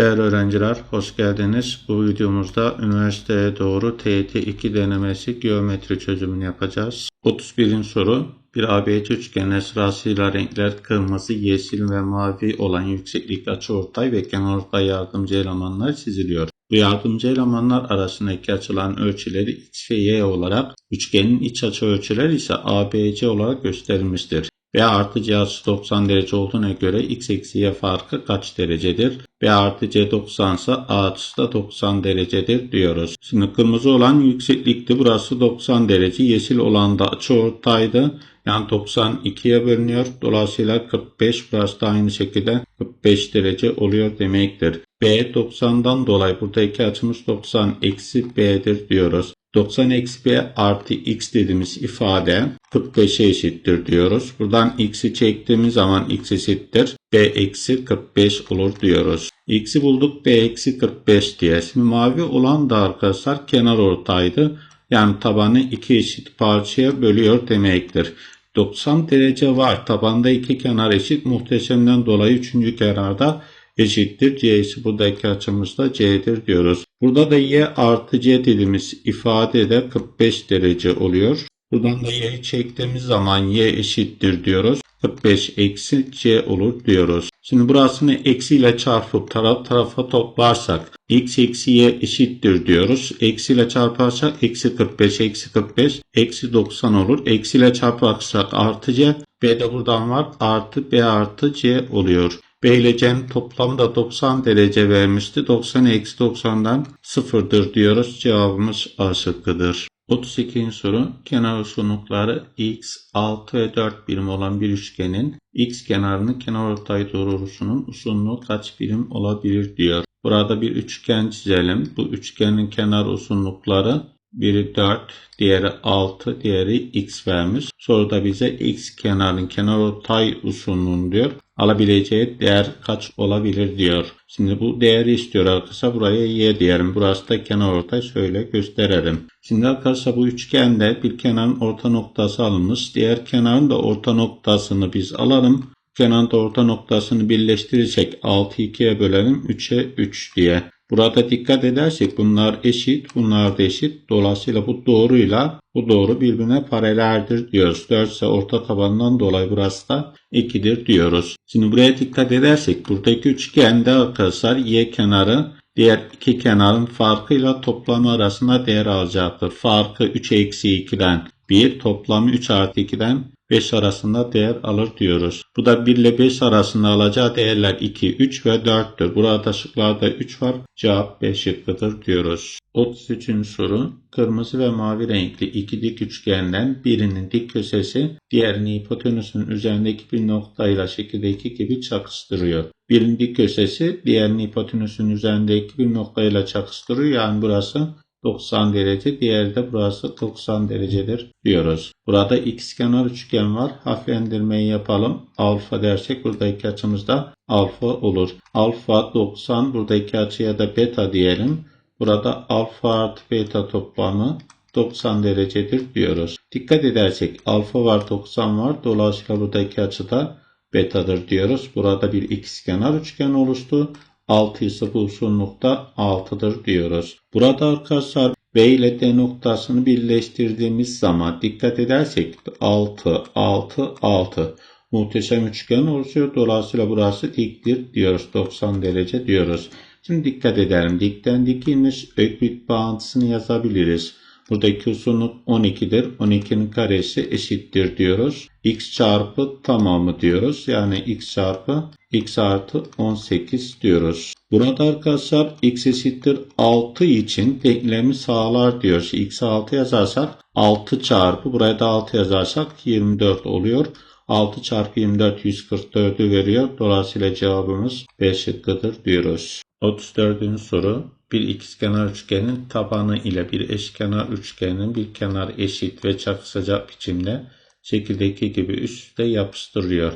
Değerli öğrenciler, hoş geldiniz. Bu videomuzda üniversiteye doğru TYT 2 denemesi geometri çözümünü yapacağız. 31. soru. Bir ABC üçgeni sırasıyla renkler kırmızı, yeşil ve mavi olan yükseklik açıortay ve kenarortay yardımcı elemanlar çiziliyor. Bu yardımcı elemanlar arasındaki açılan ölçüleri x ve y olarak, üçgenin iç açı ölçüleri ise ABC olarak gösterilmiştir. B artı C açısı 90 derece olduğuna göre x eksi y farkı kaç derecedir? B artı C 90 ise A açısı da 90 derecedir diyoruz. Şimdi kırmızı olan yükseklikti. Burası 90 derece. Yeşil olan da açıortaydı. Yani 92'ye bölünüyor. Dolayısıyla 45 burası da aynı şekilde 45 derece oluyor demektir. B 90'dan dolayı buradaki açımız 90 eksi B'dir diyoruz. 90 eksi b artı x dediğimiz ifade 45'e eşittir diyoruz. Buradan x'i çektiğimiz zaman x eşittir. b eksi 45 olur diyoruz. x'i bulduk b eksi 45 diye. Şimdi mavi olan da arkadaşlar kenar ortaydı. Yani tabanı iki eşit parçaya bölüyor demektir. 90 derece var. Tabanda iki kenar eşit. Muhteşemden dolayı üçüncü kenarda eşittir. C'si buradaki açımızda C'dir diyoruz. Burada da Y artı C dediğimiz ifade de 45 derece oluyor. Buradan da Y'yi çektiğimiz zaman Y eşittir diyoruz. 45 eksi C olur diyoruz. Şimdi burasını eksiyle çarpıp taraf tarafa toplarsak x eksi y eşittir diyoruz. Eksiyle çarparsak eksi 45 eksi 45 eksi 90 olur. Eksiyle çarparsak artı c. B de buradan var. Artı b artı c oluyor. B ile C'nin toplamı da 90 derece vermişti. 90 eksi 90'dan sıfırdır diyoruz. Cevabımız A şıkkıdır. 32. soru. Kenar uzunlukları x, 6 ve 4 birim olan bir üçgenin x kenarının kenarortay doğrusunun uzunluğu kaç birim olabilir diyor. Burada bir üçgen çizelim. Bu üçgenin kenar uzunlukları biri 4, diğeri 6, diğeri x vermiş. Soruda bize x kenarın kenarortay uzunluğunu diyor. Alabileceği değer kaç olabilir diyor. Şimdi bu değeri istiyor arkadaşlar. Buraya y diyelim. Burası da kenarortay şöyle gösterelim. Şimdi arkadaşlar bu üçgende bir kenarın orta noktası alınmış. Diğer kenarın da orta noktasını biz alalım. Kenarın da orta noktasını birleştirirsek 6'yı 2'ye bölelim. 3'e 3 diye. Burada dikkat edersek bunlar eşit, bunlar da eşit. Dolayısıyla bu doğruyla bu doğru birbirine paraleldir diyoruz. 4 ise orta tabandan dolayı burası da 2'dir diyoruz. Şimdi buraya dikkat edersek buradaki üçgende arkadaşlar y kenarı diğer iki kenarın farkıyla toplamı arasında değer alacaktır. Farkı 3 eksi 2'den 1 toplamı 3 artı 2'den 5 arasında değer alır diyoruz. Bu da 1 ile 5 arasında alacağı değerler 2, 3 ve 4'tür. Burada şıklarda 3 var. Cevap 5 şıkkıdır diyoruz. 33. soru. Kırmızı ve mavi renkli iki dik üçgenden birinin dik köşesi diğerini hipotenüsün üzerindeki bir noktayla şekildeki gibi çakıştırıyor. Birinin dik köşesi diğerini hipotenüsün üzerindeki bir noktayla çakıştırıyor. Yani burası 90 derece. Diğeri de burası 90 derecedir diyoruz. Burada x kenar üçgen var. Hafiflendirmeyi yapalım. Alfa dersek buradaki açımızda alfa olur. Alfa 90 buradaki açıya da beta diyelim. Burada alfa artı beta toplamı 90 derecedir diyoruz. Dikkat edersek alfa var 90 var. Dolayısıyla buradaki açı da betadır diyoruz. Burada bir x kenar üçgen oluştu. 6 ise bu uzunlukta 6'dır diyoruz. Burada arkadaşlar B ile D noktasını birleştirdiğimiz zaman dikkat edersek 6, 6, 6 muhteşem üçgen oluşuyor. Dolayısıyla burası diktir diyoruz. 90 derece diyoruz. Şimdi dikkat edelim. Dikten dik inmiş öklit bağıntısını yazabiliriz. Buradaki uzunluk 12'dir. 12'nin karesi eşittir diyoruz. x çarpı tamamı diyoruz. Yani x çarpı x artı 18 diyoruz. Burada arkadaşlar x eşittir 6 için denklemi sağlar diyoruz. x 6 yazarsak 6 çarpı buraya da 6 yazarsak 24 oluyor. 6 çarpı 24 144'ü veriyor. Dolayısıyla cevabımız B şıkkıdır diyoruz. 34. soru bir ikizkenar üçgenin tabanı ile bir eşkenar üçgenin bir kenar eşit ve çakışacak biçimde şekildeki gibi üst üste yapıştırıyor.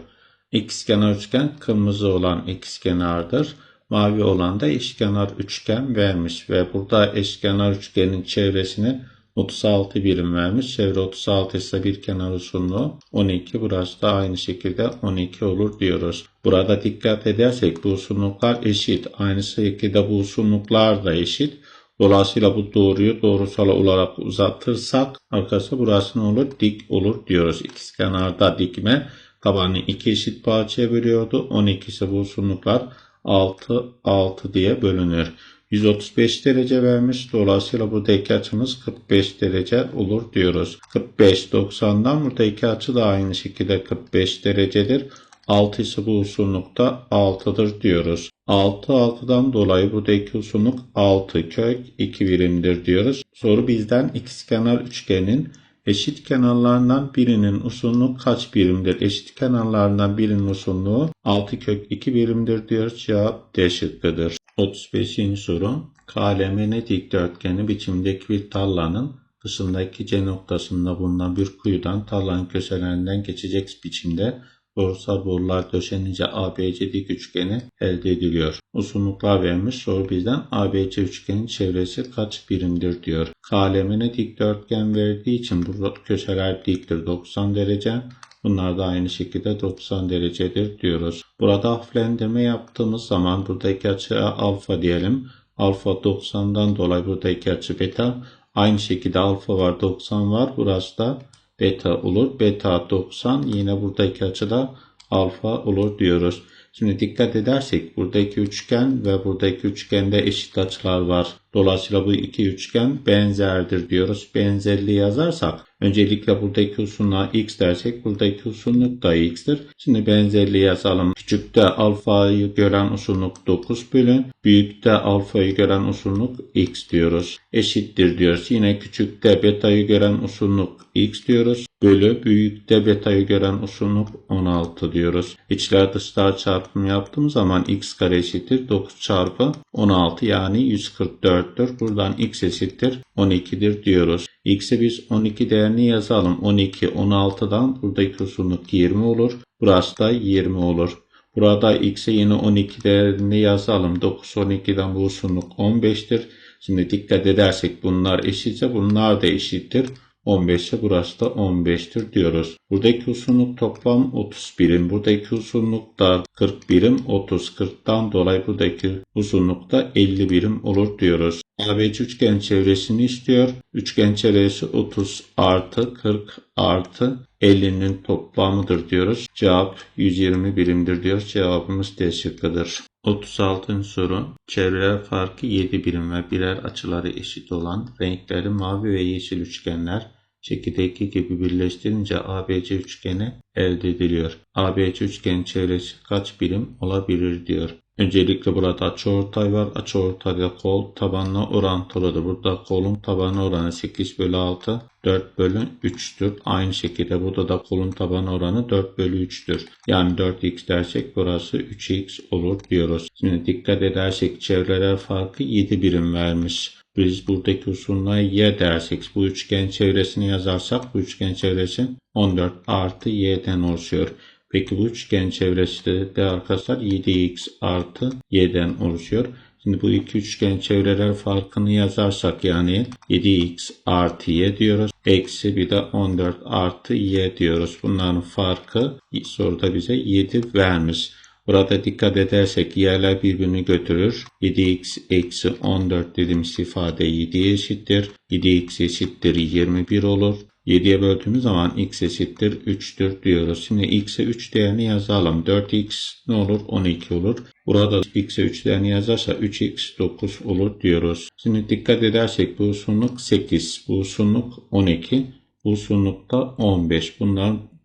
İkizkenar üçgen kırmızı olan ikizkenardır. Mavi olan da eşkenar üçgen vermiş ve burada eşkenar üçgenin çevresini 36 birim vermiş. Çevre 36 ise bir kenar uzunluğu 12. Burası da aynı şekilde 12 olur diyoruz. Burada dikkat edersek bu uzunluklar eşit. Aynı şekilde bu uzunluklar da eşit. Dolayısıyla bu doğruyu doğrusal olarak uzatırsak arkası burası ne olur? Dik olur diyoruz. İkizkenarda dikme tabanı iki eşit parçaya bölüyordu. 12 ise bu uzunluklar 6 6 diye bölünür. 135 derece vermiş. Dolayısıyla buradaki açımız 45 derece olur diyoruz. 45 90'dan buradaki açı da aynı şekilde 45 derecedir. 6 ise bu uzunlukta 6'dır diyoruz. 6 6'dan dolayı buradaki uzunluk 6 kök 2 birimdir diyoruz. Soru bizden ikizkenar üçgenin eşit kenarlarından birinin uzunluğu kaç birimdir? Eşit kenarlarından birinin uzunluğu 6 kök 2 birimdir diyoruz. Cevap D şıkkıdır. 35. soru. KLMN dikdörtgeni biçimdeki bir tarlanın dışındaki C noktasında bulunan bir kuyudan tarlanın köşelerinden geçecek biçimde doğrusal borular döşenince ABC dik üçgeni elde ediliyor. Uzunluklar vermiş. Soru bizden ABC üçgenin çevresi kaç birimdir diyor. KLM'ne dikdörtgen verdiği için bu köşeler diktir 90 derece. Bunlar da aynı şekilde 90 derecedir diyoruz. Burada hafiflendirme yaptığımız zaman buradaki açıya alfa diyelim. Alfa 90'dan dolayı buradaki açı beta. Aynı şekilde alfa var 90 var. Burası da beta olur. Beta 90 yine buradaki açıda alfa olur diyoruz. Şimdi dikkat edersek buradaki üçgen ve buradaki üçgende eşit açılar var. Dolayısıyla bu iki üçgen benzerdir diyoruz. Benzerliği yazarsak öncelikle buradaki uzunluğa x dersek buradaki uzunluk da x'tir. Şimdi benzerliği yazalım. Küçükte alfayı gören uzunluk 9 bölün. Büyükte alfayı gören uzunluk x diyoruz. Eşittir diyoruz. Yine küçükte betayı gören uzunluk x diyoruz. Bölü büyükte betayı gören uzunluk 16 diyoruz. İçler dışlar çarpımı yaptığımız zaman x kare eşittir 9 çarpı 16 yani 144 4'tür. Buradan x eşittir 12'dir diyoruz. X'e biz 12 değerini yazalım. 12 16'dan buradaki uzunluk 20 olur. Burası da 20 olur. Burada x'e yine 12 değerini yazalım. 9 12'den bu uzunluk 15'tir. Şimdi dikkat edersek bunlar eşitse bunlar da eşittir. 15 ise burası da 15'tir diyoruz. Buradaki uzunluk toplam 30 birim. Buradaki uzunluk da 40 birim. 30 40'tan dolayı buradaki uzunluk da 50 birim olur diyoruz. ABC üçgen çevresini istiyor. Üçgen çevresi 30 artı 40 artı 50'nin toplamıdır diyoruz. Cevap 120 birimdir diyor. Cevabımız D şıkkıdır. 36. soru. Çevreler farkı 7 birim ve birer açıları eşit olan renkleri mavi ve yeşil üçgenler şekildeki gibi birleştirince ABC üçgeni elde ediliyor. ABC üçgenin çevresi kaç birim olabilir diyor. Öncelikle burada açıortay var. Açıortayda kol tabanla orantılıdır. Burada kolun tabanı oranı 8 bölü 6, 4 bölü 3'tür. Aynı şekilde burada da kolun tabanı oranı 4 bölü 3'tür. Yani 4x dersek burası 3x olur diyoruz. Şimdi dikkat edersek çevreler farkı 7 birim vermiş. Biz buradaki uzunluğa y dersek bu üçgen çevresini yazarsak bu üçgen çevresi 14 artı y'den oluşuyor. Peki bu üçgen çevresi de, de arkadaşlar 7x artı y'den oluşuyor. Şimdi bu iki üçgen çevreler farkını yazarsak yani 7x artı y diyoruz. Eksi bir de 14 artı y diyoruz. Bunların farkı soruda bize 7 vermiş. Burada dikkat edersek y'ler birbirini götürür. 7x eksi 14 dediğimiz ifade 7'ye eşittir. 7x eşittir 21 olur. 7'ye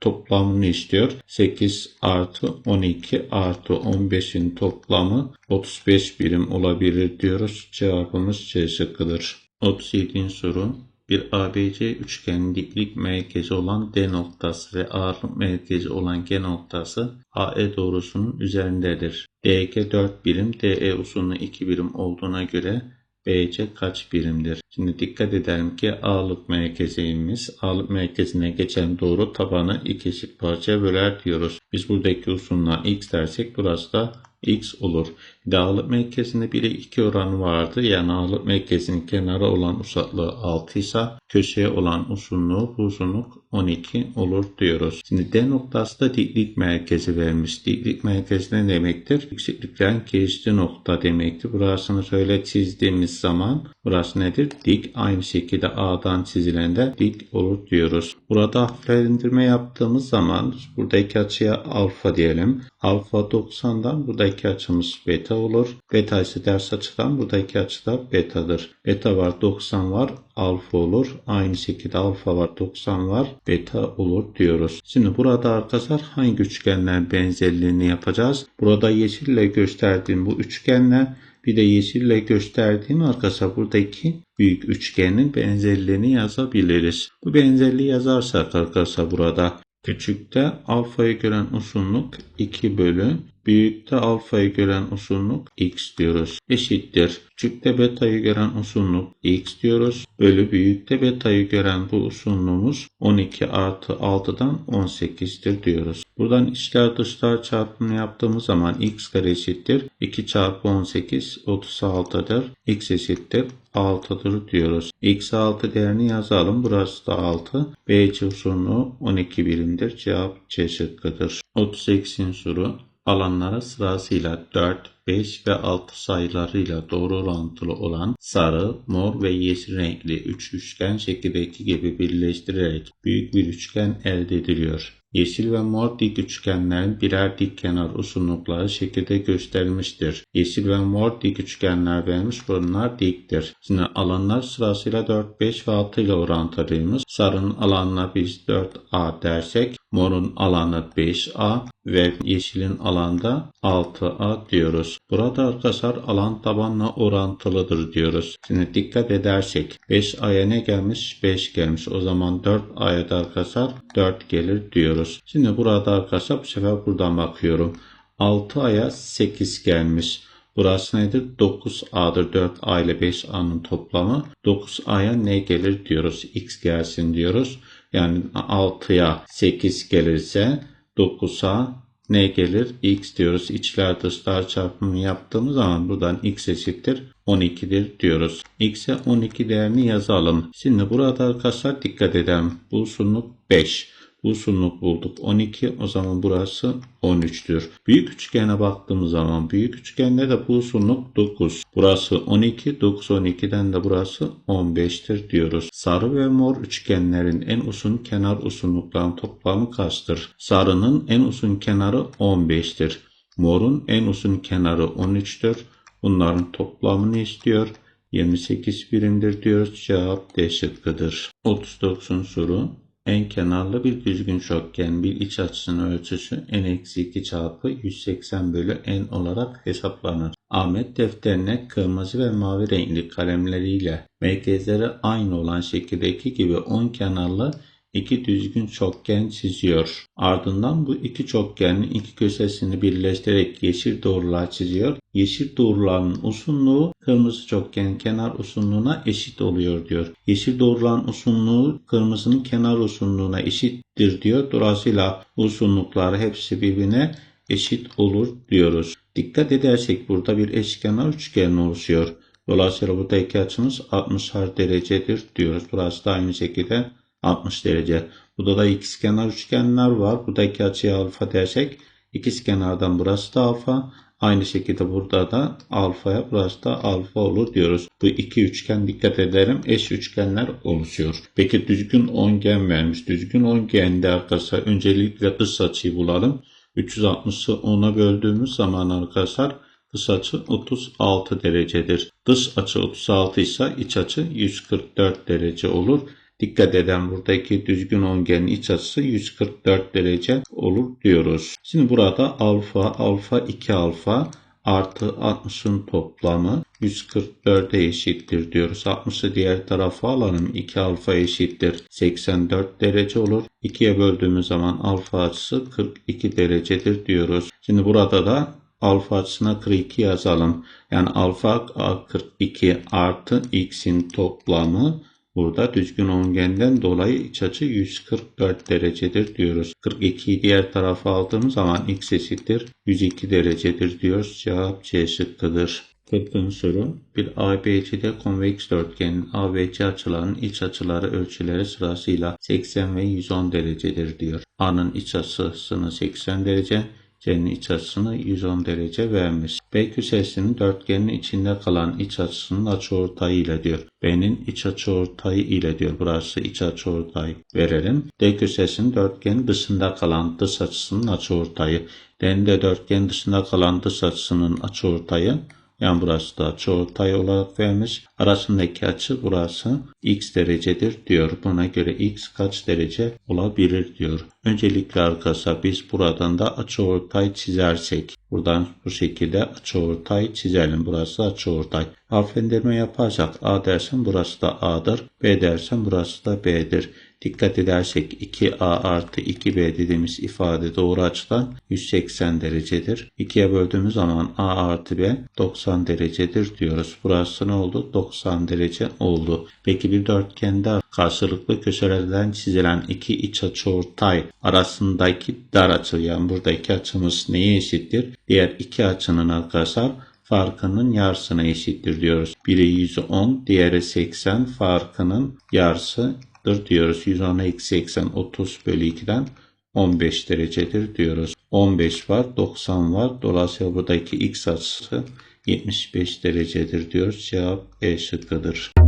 böldüğümüz zaman x eşittir 3'tür diyoruz. Şimdi x'e 3 değerini yazalım. 4x ne olur? 12 olur. Burada x'e 3 değerini yazarsa 3x 9 olur diyoruz. Şimdi dikkat edersek bu uzunluk 8, bu uzunluk 12, bu uzunluk da 15. Bunların toplamını istiyor. 8 artı 12 artı 15'in toplamı 35 birim olabilir diyoruz. Cevabımız C şıkkıdır. 37. soru bir ABC üçgenin diklik merkezi olan D noktası ve ağırlık merkezi olan G noktası AE doğrusunun üzerindedir. DG 4 birim, DE uzunluğu 2 birim olduğuna göre BC kaç birimdir? Şimdi dikkat edelim ki ağırlık merkezimiz ağırlık merkezine geçen doğru tabanı iki eşit parçaya böler diyoruz. Biz buradaki uzunluğa x dersek burası da x olur. Ağırlık merkezinde 1'e 2 oranı vardı. Yani ağırlık merkezinin kenarı olan uzaklığı 6 ise köşeye olan uzunluğu uzunluk 12 olur diyoruz. Şimdi D noktası da diklik merkezi vermiş. Diklik merkezi ne demektir? Yükseklikten geçtiği nokta demektir. Burasını şöyle çizdiğimiz zaman burası nedir? Dik. Aynı şekilde A'dan çizilen de dik olur diyoruz. Burada harflendirme yaptığımız zaman buradaki açıya alfa diyelim. Alfa 90'dan buradaki açımız beta olur. Beta ise ters açıdan buradaki açı da betadır. Beta var 90 var alfa olur. Aynı şekilde alfa var 90 var beta olur diyoruz. Şimdi burada arkadaşlar hangi üçgenler benzerliğini yapacağız? Burada yeşille gösterdiğim bu üçgenler bir de yeşille gösterdiğim arkadaşlar buradaki büyük üçgenin benzerliğini yazabiliriz. Bu benzerliği yazarsak arkadaşlar burada küçükte alfayı gören uzunluk 2 bölü büyükte alfayı gören uzunluk x diyoruz. Eşittir. Küçükte betayı gören uzunluk x diyoruz. Bölü büyükte betayı gören bu uzunluğumuz 12 artı 6'dan 18'dir diyoruz. Buradan içler dışlar çarpımını yaptığımız zaman x kare eşittir. 2 çarpı 18 36'dır. x eşittir 6'dır diyoruz. x 6 değerini yazalım. Burası da 6. BC uzunluğu 12 birimdir. Cevap C şıkkıdır. 38. soru alanlara sırasıyla 4, 5 ve 6 sayılarıyla doğru orantılı olan sarı, mor ve yeşil renkli 3 üçgen şekildeki gibi birleştirerek büyük bir üçgen elde ediliyor. Yeşil ve mor dik üçgenlerin birer dik kenar uzunlukları şekilde gösterilmiştir. Yeşil ve mor dik üçgenler vermiş bunlar diktir. Şimdi alanlar sırasıyla 4, 5 ve 6 ile orantılıymış. Sarının alanına biz 4A dersek morun alanı 5A ve yeşilin alanda 6A diyoruz. Burada arkadaşlar alan tabanla orantılıdır diyoruz. Şimdi dikkat edersek 5A'ya ne gelmiş? 5 gelmiş. O zaman 4A'ya da arkadaşlar 4 gelir diyoruz. Şimdi burada arkadaşlar bu sefer buradan bakıyorum. 6A'ya 8 gelmiş. Burası nedir? 9A'dır. 4A ile 5A'nın toplamı. 9A'ya ne gelir diyoruz. X gelsin diyoruz. Yani 6'ya 8 gelirse 9'a ne gelir? X diyoruz. İçler dışlar çarpımı yaptığımız zaman buradan x eşittir 12'dir diyoruz. X'e 12 değerini yazalım. Şimdi burada arkadaşlar dikkat edelim. Bu uzunluk 5. Uzunluk bulduk 12 o zaman burası 13'tür. Büyük üçgene baktığımız zaman büyük üçgende de bu uzunluk 9. Burası 12 9 12'den de burası 15'tir diyoruz. Sarı ve mor üçgenlerin en uzun kenar uzunluklarının toplamı kaçtır? Sarının en uzun kenarı 15'tir. Morun en uzun kenarı 13'tür. Bunların toplamını istiyor. 28 birimdir diyoruz. Cevap D şıkkıdır. 39. soru en kenarlı bir düzgün çokgen bir iç açısının ölçüsü n-2 çarpı 180 bölü n olarak hesaplanır. Ahmet defterine kırmızı ve mavi renkli kalemleriyle merkezleri aynı olan şekildeki gibi 10 kenarlı iki düzgün çokgen çiziyor. Ardından bu iki çokgenin iki köşesini birleştirerek yeşil doğrular çiziyor. Yeşil doğruların uzunluğu kırmızı çokgenin kenar uzunluğuna eşit oluyor diyor. Yeşil doğruların uzunluğu kırmızının kenar uzunluğuna eşittir diyor. Dolayısıyla uzunluklar hepsi birbirine eşit olur diyoruz. Dikkat edersek burada bir eşkenar üçgen oluşuyor. Dolayısıyla buradaki açımız 60 derecedir diyoruz. Burası da aynı şekilde 60 derece. Burada da ikizkenar üçgenler var. Buradaki açıya alfa dersek ikizkenardan burası da alfa. Aynı şekilde burada da alfaya burası da alfa olur diyoruz. Bu iki üçgen dikkat edelim eş üçgenler oluşuyor. Peki düzgün ongen vermiş. Düzgün ongende arkadaşlar öncelikle dış açıyı bulalım. 360'ı 10'a böldüğümüz zaman arkadaşlar dış açı 36 derecedir. Dış açı 36 ise iç açı 144 derece olur. Dikkat eden buradaki düzgün ongenin iç açısı 144 derece olur diyoruz. Şimdi burada alfa, alfa 2 alfa artı 60'ın toplamı 144'e eşittir diyoruz. 60'ı diğer tarafa alalım. 2 alfa eşittir 84 derece olur. 2'ye böldüğümüz zaman alfa açısı 42 derecedir diyoruz. Şimdi burada da alfa açısına 42 yazalım. Yani alfa 42 artı x'in toplamı Burada düzgün ongenden dolayı iç açı 144 derecedir diyoruz. 42'yi diğer tarafa aldığımız zaman x eşittir 102 derecedir diyoruz. Cevap C şıkkıdır. 40. soru. Bir ABC'de konveks dörtgenin ABC açılarının iç açıları ölçüleri sırasıyla 80 ve 110 derecedir diyor. A'nın iç açısını 80 derece, C'nin iç açısını 110 derece vermiş. B köşesinin dörtgenin içinde kalan iç açısının açıortayı ile diyor. B'nin iç açıortayı ile diyor. Burası iç açıortay verelim. D köşesinin dörtgenin dışında kalan dış açısının açıortayı. D'nin de dörtgenin dışında kalan dış açısının açıortayı yani burası da açıortay olarak vermiş. Arasındaki açı burası x derecedir diyor. Buna göre x kaç derece olabilir diyor. Öncelikle arkadaşlar biz buradan da açıortay çizersek. Buradan bu şekilde açıortay çizelim. Burası açıortay. Harflendirme yaparsak A dersen burası da A'dır. B dersen burası da B'dir. Dikkat edersek 2A artı 2B dediğimiz ifade doğru açıdan 180 derecedir. 2'ye böldüğümüz zaman A artı B 90 derecedir diyoruz. Burası ne oldu? 90 derece oldu. Peki bir dörtgende karşılıklı köşelerden çizilen iki iç açıortay arasındaki dar açı yani buradaki açımız neye eşittir? Diğer iki açının arkadaşlar farkının yarısına eşittir diyoruz. Biri 110, diğeri 80 farkının yarısıdır diyoruz. 110 eksi 80 30 bölü 2'den 15 derecedir diyoruz. 15 var, 90 var. Dolayısıyla buradaki x açısı 75 derecedir diyoruz. Cevap E şıkkıdır.